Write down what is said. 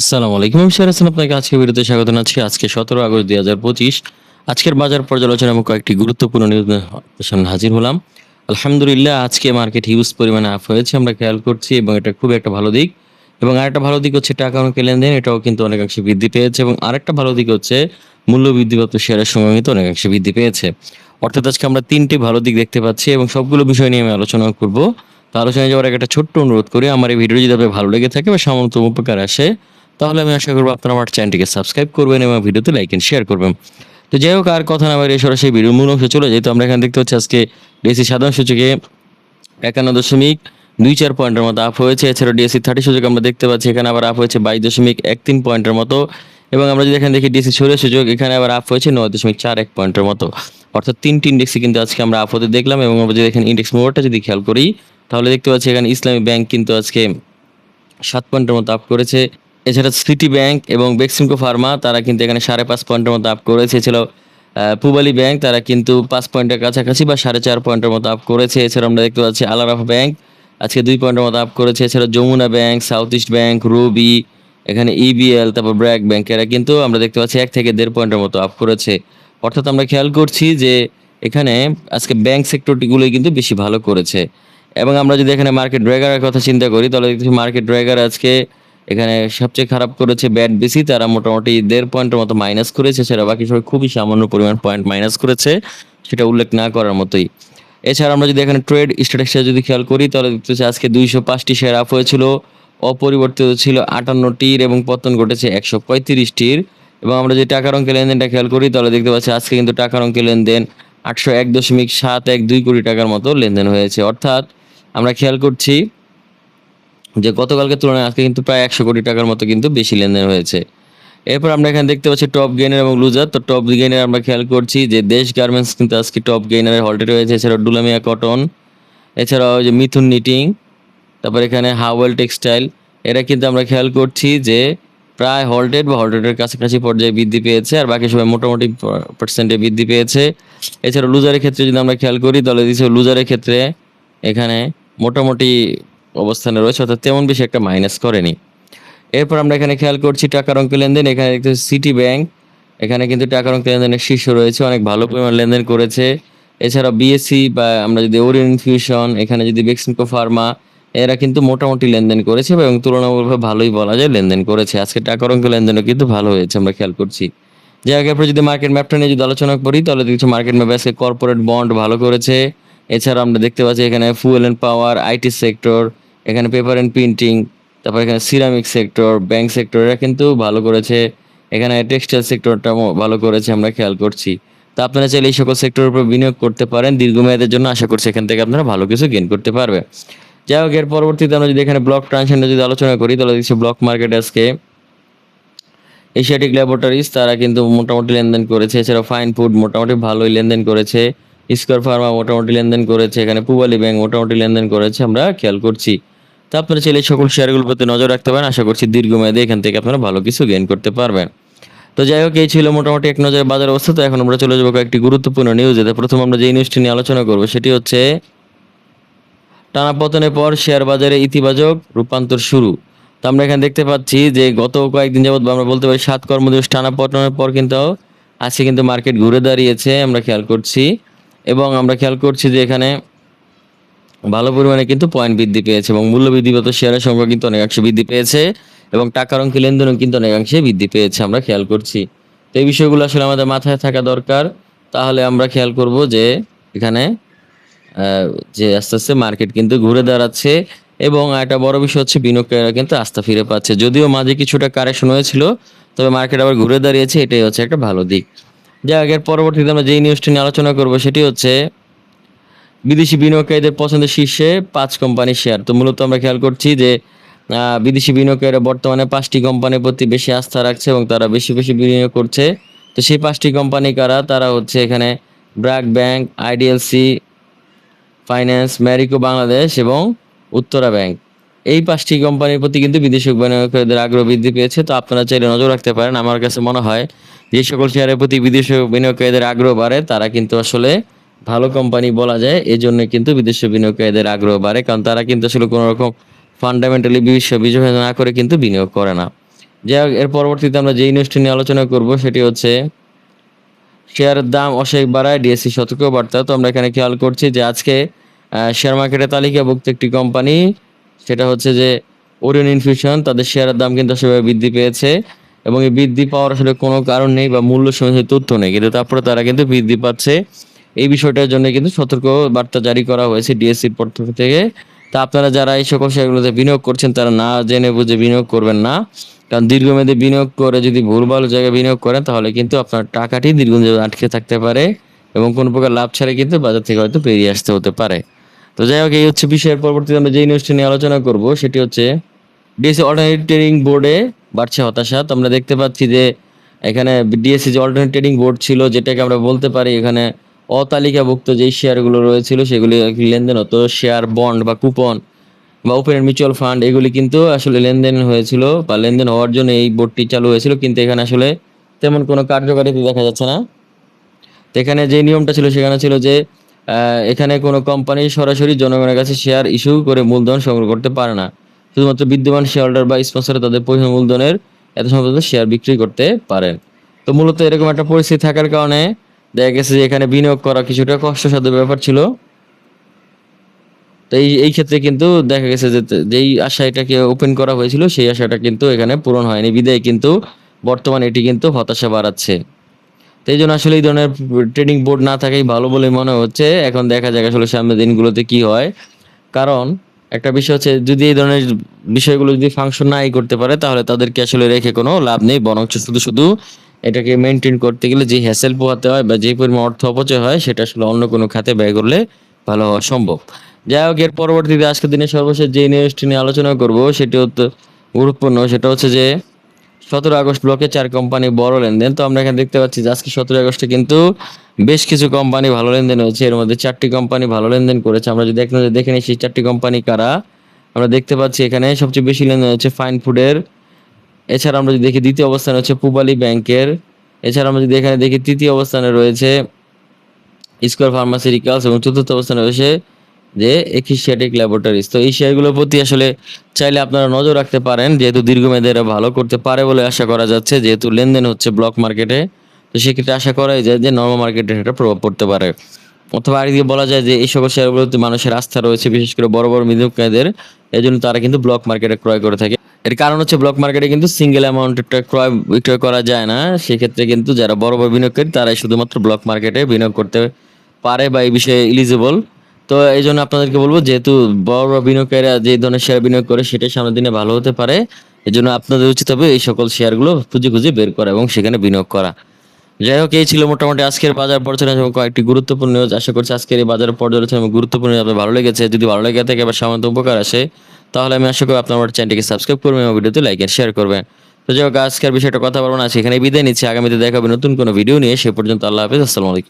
আসসালামু আলাইকুম আমি শেয়ার আপনাকে আজকে ভিডিওতে স্বাগত জানাচ্ছি। আজকে সতেরো আগস্ট দুই হাজার পঁচিশ। আজকের বাজার পর্যালোচনা এবং কয়েকটি গুরুত্বপূর্ণ নিউজ হাজির হলাম। আলহামদুলিল্লাহ, আজকে মার্কেট হিউজ পরিমাণে আপ হয়েছে, আমরা খেয়াল করছি, এবং এটা খুব একটা ভালো দিক। এবং আরেকটা ভালো দিক হচ্ছে টাকা অঙ্কে লেনদেন, এটাও কিন্তু অনেকাংশে বৃদ্ধি পেয়েছে। এবং আরেকটা ভালো দিক হচ্ছে মূল্য বৃদ্ধিপ্রাপ্ত শেয়ারের সময় কিন্তু অনেকাংশে বৃদ্ধি পেয়েছে। অর্থাৎ আজকে আমরা তিনটি ভালো দিক দেখতে পাচ্ছি, এবং সবগুলো বিষয় নিয়ে আমি আলোচনা করব। তো আলোচনায় যাওয়ার একটা ছোট্ট অনুরোধ করি, আমার এই ভিডিও যদি আপনার ভালো লেগে থাকে বা সামান্য উপকার আসে তাহলে আমি আশা করব আপনারা আমার চ্যানেলটিকে সাবস্ক্রাইব করবেন এবং ভিডিওতে লাইক এন্ড শেয়ার করবেন। তো যাই হোক, আর কথা না বাইরে সরাসরি ভিডিও মূল অংশে চলে যাই। তো আমরা এখানে দেখতে পাচ্ছি আজকে ডিএসসি সাধারণ সূচকে একান্ন দশমিক দুই চার পয়েন্টের মতো আপ হয়েছে। এছাড়া ডিএসসি থার্টি সূচক আমরা দেখতে পাচ্ছি, এখানে আবার আপ হয়েছে বাইশ দশমিক এক তিন পয়েন্টের মতো। এবং আমরা যদি এখানে দেখি ডিএসসি ষোলো সূচক, এখানে আবার আপ হয়েছে নয় দশমিক চার এক পয়েন্টের মতো। অর্থাৎ তিনটি ইন্ডেক্সই কিন্তু আজকে আমরা আপ হতে দেখলাম এবং আমরা যদি এখানে ইন্ডেক্স মোড়টা যদি খেয়াল করি, তাহলে দেখতে পাচ্ছি এখানে ইসলামী ব্যাংক কিন্তু আজকে সাত পয়েন্টের মতো আপ করেছে। এছাড়া সিটি ব্যাংক এবং বেক্সিমকো ফার্মা তারা কিন্তু এখানে সাড়ে পাঁচ পয়েন্টের মতো আপ করেছে। এছাড়াও পূবালী ব্যাংক তারা কিন্তু পাঁচ পয়েন্টের কাছাকাছি বা সাড়ে চার পয়েন্টের মতো আপ করেছে। এছাড়া আমরা দেখতে পাচ্ছি আলারাফ ব্যাংক আজকে দুই পয়েন্টের মতো আপ করেছে। এছাড়া Jamuna bank south east bank Robi এখানে ইবিএল তারপর ব্র্যাক ব্যাংক এরা কিন্তু আমরা দেখতে পাচ্ছি এক থেকে দেড় পয়েন্টের মতো আপ করেছে। অর্থাৎ আমরা খেয়াল করছি যে এখানে আজকে ব্যাংক সেক্টরটিগুলোই কিন্তু বেশি ভালো করেছে। এবং আমরা যদি এখানে মার্কেট ড্রাইগারের কথা চিন্তা করি, তাহলে মার্কেট ড্রাইগার আজকে এখানে সবচেয়ে খারাপ করেছে ব্যাট বেশি তারা মোটামুটি দেড় পয়েন্টের মতো মাইনাস করেছে, সেটা বাকি সবাই খুবই সামান্য পরিমাণ পয়েন্ট মাইনাস করেছে, সেটা উল্লেখ না করার মতোই। এছাড়া আমরা যদি এখানে ট্রেড স্ট্যাটাসটা যদি খেয়াল করি, তাহলে দেখতে আজকে দুইশো পাঁচটি শেয়ার আপ হয়েছিল, অপরিবর্তিত ছিল আটান্নটির এবং পতন ঘটেছে একশো পঁয়ত্রিশটির। এবং আমরা যদি টাকার অঙ্কে লেনদেনটা খেয়াল করি, তাহলে দেখতে পাচ্ছি আজকে কিন্তু টাকার অঙ্কে লেনদেন আটশো এক দশমিক সাত এক দুই কোটি টাকার মতো লেনদেন হয়েছে। অর্থাৎ আমরা খেয়াল করছি যে গতকালকে তুলনায় আজকে কিন্তু প্রায় একশো কোটি টাকার মতো কিন্তু বেশি লেনদেন হয়েছে। এরপর আমরা এখানে দেখতে পাচ্ছি টপ গেইনার এবং লুজার তো টপ গেইনার আমরা খেয়াল করছি যে দেশ গার্মেন্টস কিন্তু আজকে টপ গেইনারের হল্টে রয়েছে এছাড়াও ডুলামিয়া কটন এছাড়াও যে মিথুন নিটিং তারপর এখানে হাওয়েল টেক্সটাইল এরা কিন্তু আমরা খেয়াল করছি যে প্রায় হল্টেড বা হল্টেডের কাছাকাছি পর্যায়ে বৃদ্ধি পেয়েছে আর বাকি সবাই মোটামুটি পার্সেন্টে বৃদ্ধি পেয়েছে। এছাড়া লুজারের ক্ষেত্রে যদি আমরা খেয়াল করি, তাহলে দিচ্ছে লুজারের ক্ষেত্রে এখানে মোটামুটি অবস্থানে রয়েছে, অর্থাৎ তেমন বেশি একটা মাইনাস করেনি। এরপর আমরা এখানে খেয়াল করছি টাকার অঙ্ক লেনদেন, এখানে দেখতে সিটি ব্যাংক এখানে কিন্তু টাকার অঙ্ক লেনদেনের শীর্ষ রয়েছে, অনেক ভালো পরিমাণ লেনদেন করেছে। এছাড়া বিএসসি বা আমরা যদি ওরিয়ন ইনফিউশন এখানে যদি বেক্সিমকো ফার্মা এরা কিন্তু মোটামুটি লেনদেন করেছে এবং তুলনামূলকভাবে ভালোই বলা যায় লেনদেন করেছে। আজকে টাকার অঙ্ক লেনদেনও কিন্তু ভালো হয়েছে, আমরা খেয়াল করছি। যে আগে পরে যদি মার্কেট ম্যাপটা নিয়ে যদি আলোচনা করি, তাহলে দেখছি মার্কেট ম্যাপ আজকে কর্পোরেট বন্ড ভালো করেছে। এছাড়া আমরা দেখতে পাচ্ছি এখানে fuel and power IT sector এখানে পেপার অ্যান্ড প্রিন্টিং তারপর এখানে সিরামিক সেক্টর ব্যাংক সেক্টর এরা কিন্তু ভালো করেছে। এখানে টেক্সটাইল সেক্টরটা ভালো করেছে, আমরা খেয়াল করছি। তা আপনারা চাইলে এই সকল সেক্টরের উপর বিনিয়োগ করতে পারেন। দীর্ঘমেয়াদের জন্য আশা করছি এখান থেকে আপনারা ভালো কিছু গেইন করতে পারবে যাই হোক, এর পরবর্তীতে আমরা যদি এখানে ব্লক ট্রানজেকশনে যদি আলোচনা করি, তাহলে দেখছি ব্লক মার্কেট আজকে এশিয়াটিক ল্যাবরেটরিজ তারা কিন্তু মোটামুটি লেনদেন করেছে। এছাড়া ফাইন ফুড মোটামুটি ভালোই লেনদেন করেছে। স্কোয়ার ফার্মা মোটামুটি লেনদেন করেছে। এখানে পুবালি ব্যাংক মোটামুটি লেনদেন করেছে, আমরা খেয়াল করছি। তো আপনারা চাইলে সকল শেয়ারগুলোর প্রতি নজর রাখতে পারেন। আশা করছি দীর্ঘমেয়াদে এখান থেকে আপনারা ভালো কিছু গেইন করতে পারবেন। তো যাই হোক, এই ছিল মোটামুটি এক নজরে বাজার অবস্থা। তো এখন আমরা চলে যাব কয়েকটি গুরুত্বপূর্ণ নিউজ যেতে প্রথম আমরা যে নিউজটি নিয়ে আলোচনা করব, সেটি হচ্ছে টানা পতনের পর শেয়ার বাজারে ইতিবাচক রূপান্তর শুরু। তো আমরা এখানে দেখতে পাচ্ছি যে গত কয়েকদিন যাবত বা আমরা বলতে পারি সাত কর্মদিবস টানা পতনের পর কিন্তু আজকে কিন্তু মার্কেট ঘুরে দাঁড়িয়েছে, আমরা খেয়াল করছি। এবং আমরা খেয়াল করছি যে এখানে ভালো পরিমাণে কিন্তু পয়েন্ট বৃদ্ধি পেয়েছে এবং মূল্য বৃদ্ধিগত শেয়ারের সংখ্যা কিন্তু অনেকাংশে বৃদ্ধি পেয়েছে এবং টাকার অঙ্কে লেনদেনও কিন্তু অনেকাংশে বৃদ্ধি পেয়েছে, আমরা খেয়াল করছি। তো এই বিষয়গুলো আসলে আমাদের মাথায় থাকা দরকার। তাহলে আমরা খেয়াল করব যে এখানে যে আস্তে আস্তে মার্কেট কিন্তু ঘুরে দাঁড়াচ্ছে এবং একটা বড় বিষয় হচ্ছে বিনিয়োগকারীরা কিন্তু আস্থা ফিরে পাচ্ছে। যদিও মাঝে কিছুটা কারেকশন হয়েছিল, তবে মার্কেট আবার ঘুরে দাঁড়িয়েছে, এটাই হচ্ছে একটা ভালো দিক। যা আগের পরবর্তীতে আমরা যেই নিউজটি নিয়ে আলোচনা করব, সেটি হচ্ছে বিদেশি বিনিয়োগকারীদের পছন্দের শীর্ষে পাঁচ কোম্পানির শেয়ার তো মূলত আমরা খেয়াল করছি যে বিদেশি বিনিয়োগকারীরা বর্তমানে পাঁচটি কোম্পানির প্রতি বেশি আস্থা রাখছে এবং তারা বেশি বেশি বিনিয়োগ করছে। তো সেই পাঁচটি কোম্পানি কারা? তারা হচ্ছে এখানে BRAC bank, IDLC, finance, Marico Bangladesh এবং উত্তরা ব্যাংক। এই পাঁচটি কোম্পানির প্রতি কিন্তু বিদেশি বিনিয়োগকারীদের আগ্রহ বৃদ্ধি পেয়েছে। তো আপনারা চাইলে নজর রাখতে পারেন। আমার কাছে মনে হয় যে সকল শেয়ারের প্রতি বিদেশি বিনিয়োগকারীদের আগ্রহ বাড়ে, তারা কিন্তু আসলে ভালো কোম্পানি বলা যায় এই জন্য কিন্তু বিদেশি বিনিয়োগকারীদের আগ্রহ বাড়ে, কারণ তারা কিন্তু আসলে কোনো রকম ফান্ডামেন্টালি বিশ্ব বিবেচনা না করে কিন্তু বিনিয়োগ করে না। যাই হোক, এর পরবর্তীতে আমরা যে নিউজটি নিয়ে আলোচনা করব, সেটি হচ্ছে শেয়ারের দাম অস্বাভাবিক বাড়ায় ডিএসসি সতর্ক বার্তা। তো আমরা এখানে খেয়াল করছি যে আজকে শেয়ার মার্কেটে তালিকাভুক্ত একটি কোম্পানি সেটা হচ্ছে যে ওরিয়ন ইনফিউশন তাদের শেয়ারের দাম কিন্তু আসলে বৃদ্ধি পেয়েছে এবং এই বৃদ্ধি পাওয়ার আসলে কোনো কারণ নেই বা মূল্য সঙ্গে তথ্য নেই, কিন্তু তারপরে তারা কিন্তু বৃদ্ধি পাচ্ছে। এই বিষয়টার জন্য কিন্তু সতর্ক বার্তা জারি করা হয়েছে ডিএসসির পক্ষ থেকে। তা আপনারা যারা এই সকল শেয়ারগুলোতে বিনিয়োগ করছেন, তারা না জেনে বুঝে বিনিয়োগ করবেন না। কারণ দীর্ঘমেয়াদে বিনিয়োগ করে যদি ভুলভাল জায়গায় বিনিয়োগ করেন, তাহলে কিন্তু আপনার টাকাটি দীর্ঘমেয়াদে আটকে থাকতে পারে এবং কোনো প্রকার লাভ ছাড়া কিন্তু বাজার থেকে হয়তো বেরিয়ে আসতে হতে পারে। তো যাই হোক, এই হচ্ছে বিষয়ের পরবর্তীতে আমরা যে নিউজটি নিয়ে আলোচনা করব, সেটি হচ্ছে ডিএসসি অল্টারনেটিভ ট্রেডিং বোর্ডে বাড়ছে হতাশা। তো আমরা দেখতে পাচ্ছি যে এখানে ডিএসসি যে অল্টারনেটিভ ট্রেডিং বোর্ড ছিল, যেটাকে আমরা বলতে পারি এখানে অতালিকাভুক্ত যেই শেয়ারগুলো রয়েছিল সেগুলি লেনদেন হতো শেয়ার বন্ড বা কুপন বা ওপেন মিউচুয়াল ফান্ড এগুলি কিন্তু আসলে লেনদেন হয়েছিল বা লেনদেন হওয়ার জন্য এই বোর্ডটি চালু হয়েছিল, কিন্তু এখানে আসলে তেমন কোনো কার্যকারিতা দেখা যাচ্ছে না। তো এখানে যে নিয়মটা ছিল সেখানে ছিল যে এখানে কোনো কোম্পানি সরাসরি জনগণের কাছে শেয়ার ইস্যু করে মূলধন সংগ্রহ করতে পারে না। শুধুমাত্র বিদ্যমান শেয়ার হোল্ডার বা স্পন্সর তাদের পরিমাণ মূলধনের এত সম্পর্কিত শেয়ার বিক্রি করতে পারেন। তো মূলত এরকম একটা পরিস্থিতি থাকার কারণে দেখা গেছে যে এখানে বিনিয়োগ করা কিছুটা কষ্টসাধ্য ব্যাপার ছিল। তো এই ক্ষেত্রে কিন্তু দেখা গেছে যে, যেই আশা এটাকে ওপেন করা হয়েছিল, সেই আশাটা কিন্তু এখানে পূরণ হয়নি। বিদায় কিন্তু বর্তমানে এটি কিন্তু হতাশা বাড়াচ্ছে। তো এই জন্য আসলে এই ধরনের ট্রেডিং বোর্ড না থাকাই ভালো বলে মনে হচ্ছে। এখন দেখা যাক আসলে সামনের দিনগুলোতে কি হয়। কারণ একটা বিষয় হচ্ছে, যদি এই ধরনের বিষয়গুলো যদি ফাংশন নাই করতে পারে, তাহলে তাদেরকে আসলে রেখে কোনো লাভ নেই বরং শুধু শুধু এটাকে মেনটেন করতে গেলে যে হ্যাসেল পোহাতে হয় বা যে পরিমাণ অর্থ অপচয় হয়, সেটা আসলে অন্য কোনো খাতে ব্যয় করলে ভালো হওয়া সম্ভব। যাই হোক, এর পরবর্তীতে আজকের দিনে সর্বশেষ যে নিউজটি নিয়ে আলোচনা করব, সেটি গুরুত্বপূর্ণ, সেটা হচ্ছে যে সতেরো আগস্ট ব্লকে চার কোম্পানি বড় লেনদেন। তো আমরা এখানে দেখতে পাচ্ছি যে আজকে সতেরো আগস্টে কিন্তু বেশ কিছু কোম্পানি ভালো লেনদেন হয়েছে। এর মধ্যে চারটি কোম্পানি ভালো লেনদেন করেছে। আমরা যদি এক নজরে দেখে নিই, সেই চারটি কোম্পানি কারা? আমরা দেখতে পাচ্ছি এখানে সবচেয়ে বেশি লেনদেন হচ্ছে ফাইন ফুডের এছাড়া আমরা যদি দেখি দ্বিতীয় অবস্থানে হচ্ছে পুবালি ব্যাংকের। এছাড়া আমরা যদি এখানে দেখি তৃতীয় অবস্থানে রয়েছে স্কোয়ার ফার্মাসিউটিক্যালস এবং চতুর্থ অবস্থানে রয়েছে যে একিশিয়াটিক ল্যাবরেটরিজ তো এই শেয়ারগুলোর প্রতি আসলে চাইলে আপনারা নজর রাখতে পারেন, যেহেতু দীর্ঘমেয়াদে এরা ভালো করতে পারে বলে আশা করা যাচ্ছে, যেহেতু লেনদেন হচ্ছে ব্লক মার্কেটে। তো সেক্ষেত্রে আশা করাই যায় যে নর্মাল মার্কেটে এটা প্রভাব পড়তে পারে। অথবা আরেকদিকে বলা যায় যে এই সকল শেয়ারগুলোতে মানুষের আস্থা রয়েছে, বিশেষ করে বড় বড় বিনিয়োগকারীদের এই জন্য তারা কিন্তু ব্লক মার্কেটে ক্রয় করে থাকে। এর কারণ হচ্ছে ব্লক মার্কেটে কিন্তু সিঙ্গেল অ্যামাউন্টটা ক্রয়, বিক্রয় করা যায় না। সেক্ষেত্রে কিন্তু যারা বড় বড় বিনিয়োগকারী, তারাই শুধুমাত্র ব্লক মার্কেটে বিনিয়োগ করতে পারে বা এই বিষয়ে ইলিজিবল তো এই জন্য আপনাদেরকে বলব, যেহেতু বড় বড় বিনিয়োগকারীরা যে ধরনের শেয়ার বিনিয়োগ করে সেটাই সামনের দিনে ভালো হতে পারে। এই জন্য আপনাদের উচিত হবে এই সকল শেয়ারগুলো খুঁজে খুঁজে বের করা এবং সেখানে বিনিয়োগ করা। যাই হোক, এই ছিল মোটামুটি আজকের বাজার পর্যালোচনা এবং কয়েকটি গুরুত্বপূর্ণ নিউজ আশা করছি আজকের এই বাজার পর্যালোচনা এবং গুরুত্বপূর্ণ আপনার ভালো লেগেছে। যদি ভালো লেগে থাকে বা সামান্য উপকার আসে, তাহলে আমি আশা করি আপনার আমার চ্যানেলটিকে সাবস্ক্রাইব করবেন এবং ভিডিওতে লাইক এন্ড শেয়ার করবেন। তো যাই হোক, আজকের বিষয়টা কথা বলব না সেখানে বিদায় নিচ্ছি। আগামীতে দেখাবে নতুন কোনো ভিডিও নিয়ে। সে পর্যন্ত আল্লাহ হাফিজ, আসসালামু আলাইকুম।